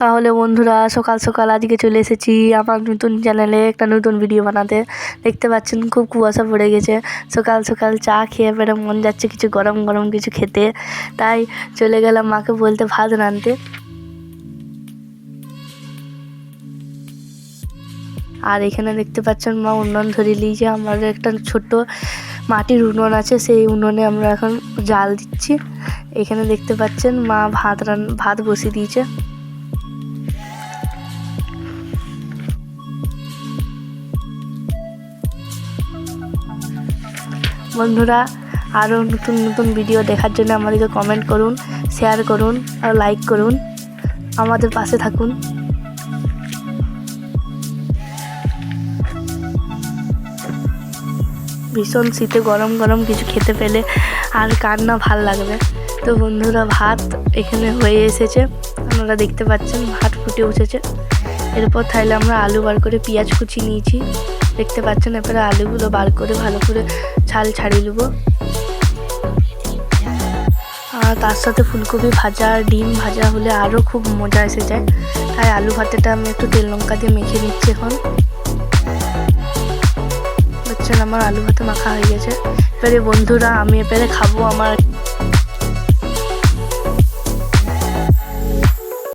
তাহলে বন্ধুরা সকাল সকাল আজকে চলে এসেছি আমার নতুন চ্যানেলে একটা নতুন ভিডিও বানাতে। দেখতে পাচ্ছেন খুব কুয়াশা পড়ে গেছে। সকাল সকাল চা খেয়ে পেরে মন যাচ্ছে কিছু গরম গরম কিছু খেতে। তাই চলে গেলাম মাকে বলতে ভাত রাঁধতে। আর এখানে দেখতে পাচ্ছেন মা উনুন ধরে নিয়েছে আমার একটা ছোট্ট মাটির উনুন আছে, সেই উনুনে আমরা এখন জাল দিচ্ছি। এখানে দেখতে পাচ্ছেন মা ভাত রান, ভাত বসিয়ে দিয়েছে। বন্ধুরা, আরও নতুন নতুন ভিডিও দেখার জন্য আমাদেরকে কমেন্ট করুন শেয়ার করুন, আর লাইক করুন। আমাদের পাশে থাকুন। ভীষণ শীতে গরম গরম কিছু খেতে পেলে আর কার না ভালো লাগবে। তো বন্ধুরা, ভাত এখানে হয়ে এসেছে। আপনারা দেখতে পাচ্ছেন, ভাত ফুটে উঠেছে। এরপর তাহলে আমরা আলু বার করে পেঁয়াজ কুচি নিয়েছি। দেখতে পাচ্ছেন এরপরে আলুগুলো বার করে ভালো করে ছাল ছাড়িয়ে নেব। আর তার সাথে ফুলকপি ভাজা ডিম ভাজা হলে আরও খুব মজা এসে যায়। তাই আলু ভাতেটা আমি একটু তেল লঙ্কা দিয়ে মেখে নিচ্ছি এখন। আমার আলু ভাতে মাখা হয়ে গেছে। এবারে বন্ধুরা, আমি এবারে খাব আমার